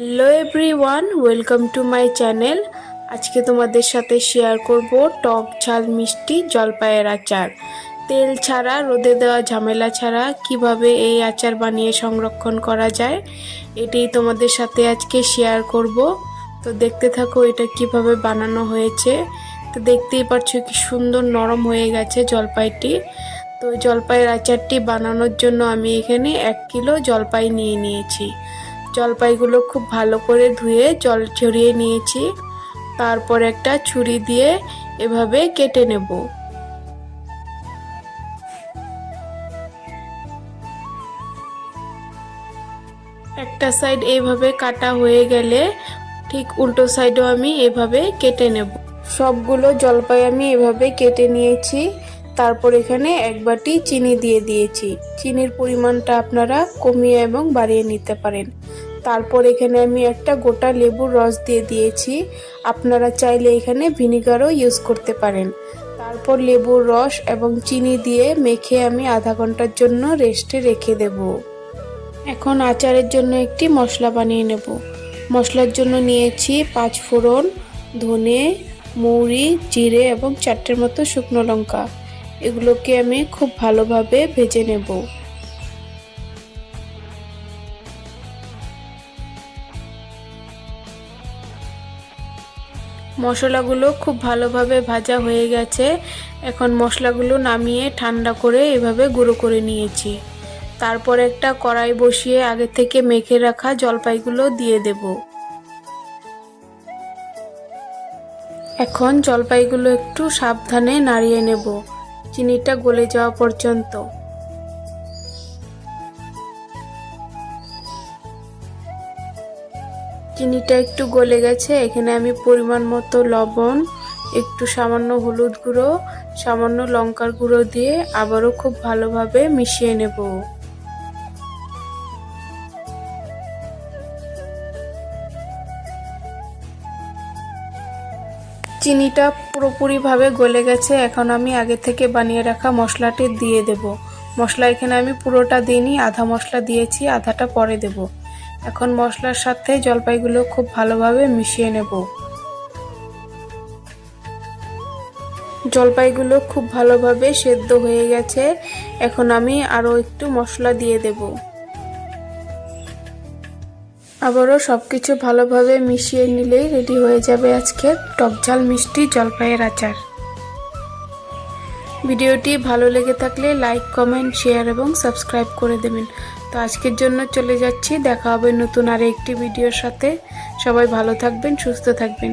Hello everyone welcome to my channel আজকে তোমাদের সাথে শেয়ার করব টক ঝাল মিষ্টি জলপাইয়ের আচার। তেল ছাড়া, রোদে দেওয়া ঝামেলা ছাড়া কীভাবে এই আচার বানিয়ে সংরক্ষণ করা যায়, এটাই তোমাদের সাথে আজকে শেয়ার করব। তো দেখতে থাকো এটা কীভাবে বানানো হয়েছে। তো দেখতেই পাচ্ছ কি সুন্দর নরম হয়ে গেছে জলপাইটি। তো জলপাইয়ের আচারটি বানানোর জন্য আমি এখানে এক কিলো জলপাই নিয়ে নিয়েছি। জলপাইগুলো খুব ভালো করে ধুয়ে জল ছড়িয়ে নিয়েছি। তারপর একটা ছুরি দিয়ে এভাবে কেটে নেব। একটা সাইড এইভাবে কাটা হয়ে গেলে ঠিক উল্টো সাইডও আমি এভাবে কেটে নেব। সবগুলো জলপাই আমি এভাবে কেটে নিয়েছি। তারপর এখানে এক বাটি চিনি দিয়ে দিয়েছি। চিনির পরিমাণটা আপনারা কমিয়ে এবং বাড়িয়ে নিতে পারেন। তারপর এখানে আমি একটা গোটা লেবুর রস দিয়ে দিয়েছি। আপনারা চাইলে এখানে ভিনিগারও ইউজ করতে পারেন। তারপর লেবুর রস এবং চিনি দিয়ে মেখে আমি আধা ঘণ্টার জন্য রেস্টে রেখে দেব। এখন আচারের জন্য একটি মশলা বানিয়ে নেব। মশলার জন্য নিয়েছি পাঁচ ফোড়ন, ধনে, মৌরি, জিরে এবং চারটের মতো শুকনো লঙ্কা। এগুলোকে আমি খুব ভালোভাবে ভেজে নেব। মশলাগুলো খুব ভালোভাবে ভাজা হয়ে গেছে। এখন মশলাগুলো নামিয়ে ঠান্ডা করে এভাবে গুঁড়ো করে নিয়েছি। তারপর একটা কড়াই বসিয়ে আগে থেকে মেখে রাখা জলপাইগুলো দিয়ে দেব। এখন জলপাইগুলো একটু সাবধানে নাড়িয়ে নেব। চিনিটা গলে যাওয়া পর্যন্ত। চিনিটা একটু গলে গেছে, এখানে আমি পরিমাণ মতো লবণ, একটু সামান্য হলুদ গুঁড়ো, সামান্য লঙ্কার গুঁড়ো দিয়ে আবারও খুব ভালোভাবে মিশিয়ে নেব। চিনিটা পুরোপুরিভাবে গলে গেছে। এখন আমি আগে থেকে বানিয়ে রাখা মশলাটি দিয়ে দেব। মশলা এখানে আমি পুরোটা দিইনি, আধা মশলা দিয়েছি, আধাটা পরে দেব। এখন মশলার সাথে জলপাইগুলো খুব ভালোভাবে মিশিয়ে নেব। জলপাইগুলো খুব ভালোভাবে সেদ্ধ হয়ে গেছে। এখন আমি আরও একটু মশলা দিয়ে দেবো। আবারও সব কিছু ভালোভাবে মিশিয়ে নিলেই রেডি হয়ে যাবে আজকের টকঝাল মিষ্টি জলপাইয়ের আচার। ভিডিওটি ভালো লেগে থাকলে লাইক, কমেন্ট, শেয়ার এবং সাবস্ক্রাইব করে দেবেন। তো আজকের জন্য চলে যাচ্ছি, দেখা হবে নতুন আর একটি ভিডিওর সাথে। সবাই ভালো থাকবেন, সুস্থ থাকবেন।